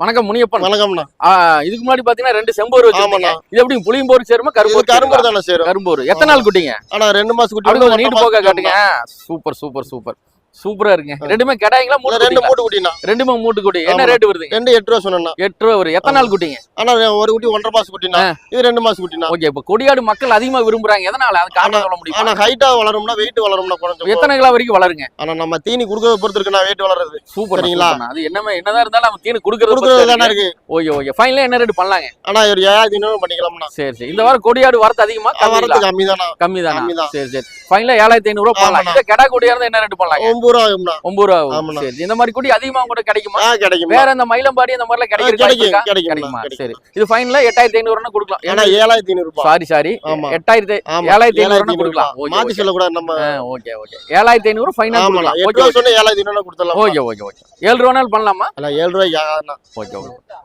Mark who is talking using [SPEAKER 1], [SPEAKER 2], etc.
[SPEAKER 1] வணக்கம் முனியப்பன்.
[SPEAKER 2] வணக்கம்ண்ணா.
[SPEAKER 1] இதுக்கு முன்னாடி பாத்தீங்கன்னா ரெண்டு செம்போர் வச்சிருக்கீங்க. இது எப்படி புளியம்போர் சேருமா
[SPEAKER 2] இது
[SPEAKER 1] கரும்போர்
[SPEAKER 2] கரும்பு தானே சேரும்.
[SPEAKER 1] கரும்போர். எத்தனை நாள் குட்டிங்க?
[SPEAKER 2] ஆனா ரெண்டு மாசம் குட்டி
[SPEAKER 1] நீட்டு
[SPEAKER 2] மாசம்
[SPEAKER 1] காட்டுங்க. Super super super. சூப்பரா இருக்குங்க. ரெண்டுமே கடாய்ங்களா. மூணு
[SPEAKER 2] ரெண்டு? மூட்டு குட்டிண்ணா
[SPEAKER 1] ரெண்டுமே மூட்டு குட்டி என்ன. ரேட் வருதுங்க?
[SPEAKER 2] ரெண்டு எட்டு ரூபா சொன்னேண்ணா.
[SPEAKER 1] எட்டு ரூபா வரும் எத்தனை நாள் குட்டிங்க?
[SPEAKER 2] ஆனா ஒரு குட்டி ஒன்றரை மாசம் குட்டிண்ணா. இது ரெண்டு மாசம் குட்டிண்ணா.
[SPEAKER 1] ஓகே இப்ப கொடியாடு மக்கள் அதிகமா விரும்புறாங்க. எதனால? அது காரணம் சொல்ல முடியுமா?
[SPEAKER 2] ஆனா ஹைட்டா வளரும்னா வெயிட் வளரும்னா குறைஞ்சு
[SPEAKER 1] எத்தனை கிலோ வரைக்கும் வளருங்க?
[SPEAKER 2] ஆனா நம்ம தீனி குடுக்கறத பொறுத்து இருக்குண்ணா வெயிட் வளருது
[SPEAKER 1] சூப்பர்?
[SPEAKER 2] சரிங்களா?
[SPEAKER 1] அது என்னமே என்னதான் இருந்தாலும் நம்ம தீனு
[SPEAKER 2] குடுக்கறது
[SPEAKER 1] குடுக்கறது
[SPEAKER 2] தானே இருக்கு.
[SPEAKER 1] Okay okay. ஃபைனலா என்ன ரேட் பண்ணலாங்க?
[SPEAKER 2] ஆனா ஒரு ஏழாயிரத்தி ஐநூறு பண்ணிக்கலாம்ண்ணா.
[SPEAKER 1] சரி சரி. இந்த வாரம் கொடியாடு வரது அதிகமா?
[SPEAKER 2] வரது தானா
[SPEAKER 1] கம்மி தானா
[SPEAKER 2] கம்மி தான்.
[SPEAKER 1] சரி சரி. ஃபைனலா ஏழாயிரத்தி ஐநூறு ரூபா பண்ணலாம். இந்த கடா கொடியா இருந்தா என்ன ரேட் பண்ணலாங்க
[SPEAKER 2] ஒன்பது ரூபா
[SPEAKER 1] ஒன்பது ரூபா ஆகும். சரி. இந்த மாதிரி குடி அதிகமா கூட கிடைக்குமா?
[SPEAKER 2] கிடைக்கும்
[SPEAKER 1] வேற இந்த மயிலம்பாடி இந்த மாதிரிலாம்
[SPEAKER 2] கிடைக்கும்
[SPEAKER 1] சரி. இது ஃபைனலா எட்டாயிரத்தி ஐநூறுனா கொடுக்கலாம்.
[SPEAKER 2] ஆனா ஏழாயிரத்தி ஐநூறு ரூபாய்
[SPEAKER 1] சாரி சாரி எட்டாயிரத்தி ஏழாயிரத்தி ஐநூறுனா கொடுக்கலாம்.
[SPEAKER 2] மாத்தி சொல்லக்கூடாது நம்ம
[SPEAKER 1] ஓகே ஓகே. ஏழாயிரத்தி ஐநூறு ஃபைனல்
[SPEAKER 2] எட்டு
[SPEAKER 1] ஓகே
[SPEAKER 2] சொன்னா ஏழாயிரத்தி ஐநூறு கொடுத்துடலாம்?
[SPEAKER 1] Okay okay okay. ஏழு ரூபா நாள் பண்ணலாமா?
[SPEAKER 2] ஏழு ரூபாய்க்கு
[SPEAKER 1] ஓகே ஓகே.